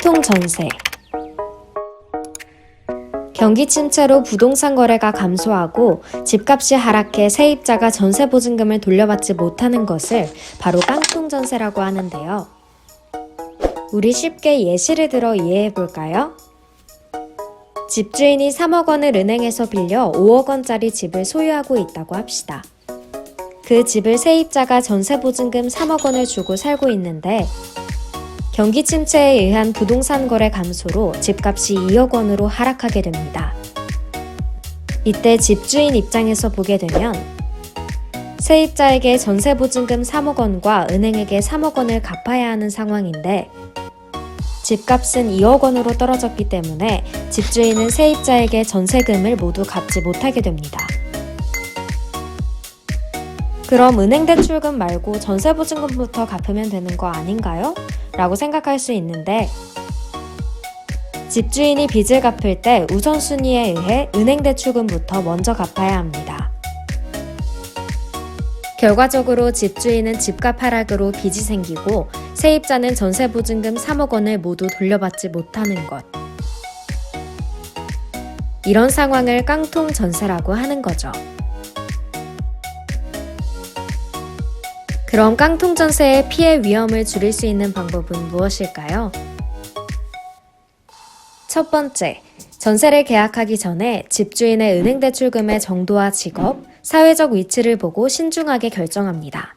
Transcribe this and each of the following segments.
전세 경기 침체로 부동산 거래가 감소하고 집값이 하락해 세입자가 전세 보증금을 돌려받지 못하는 것을 바로 깡통 전세라고 하는데요. 우리 쉽게 예시를 들어 이해해 볼까요? 집주인이 3억 원을 은행에서 빌려 5억 원짜리 집을 소유하고 있다고 합시다. 그 집을 세입자가 전세 보증금 3억 원을 주고 살고 있는데 경기 침체에 의한 부동산 거래 감소로 집값이 2억 원으로 하락하게 됩니다. 이때 집주인 입장에서 보게 되면 세입자에게 전세 보증금 3억 원과 은행에게 3억 원을 갚아야 하는 상황인데 집값은 2억 원으로 떨어졌기 때문에 집주인은 세입자에게 전세금을 모두 갚지 못하게 됩니다. 그럼 은행 대출금 말고 전세 보증금부터 갚으면 되는 거 아닌가요? 라고 생각할 수 있는데 집주인이 빚을 갚을 때 우선순위에 의해 은행 대출금부터 먼저 갚아야 합니다. 결과적으로 집주인은 집값 하락으로 빚이 생기고 세입자는 전세 보증금 3억 원을 모두 돌려받지 못하는 것. 이런 상황을 깡통 전세라고 하는 거죠. 그럼 깡통 전세의 피해 위험을 줄일 수 있는 방법은 무엇일까요? 첫 번째, 전세를 계약하기 전에 집주인의 은행 대출금의 정도와 직업, 사회적 위치를 보고 신중하게 결정합니다.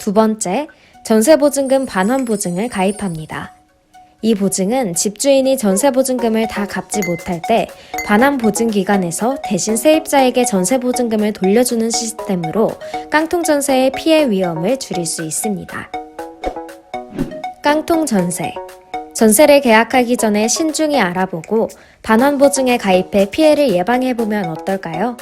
두 번째, 전세 보증금 반환 보증을 가입합니다. 이 보증은 집주인이 전세 보증금을 다 갚지 못할 때 반환 보증 기관에서 대신 세입자에게 전세 보증금을 돌려주는 시스템으로 깡통 전세의 피해 위험을 줄일 수 있습니다. 깡통 전세 전세를 계약하기 전에 신중히 알아보고 반환 보증에 가입해 피해를 예방해 보면 어떨까요?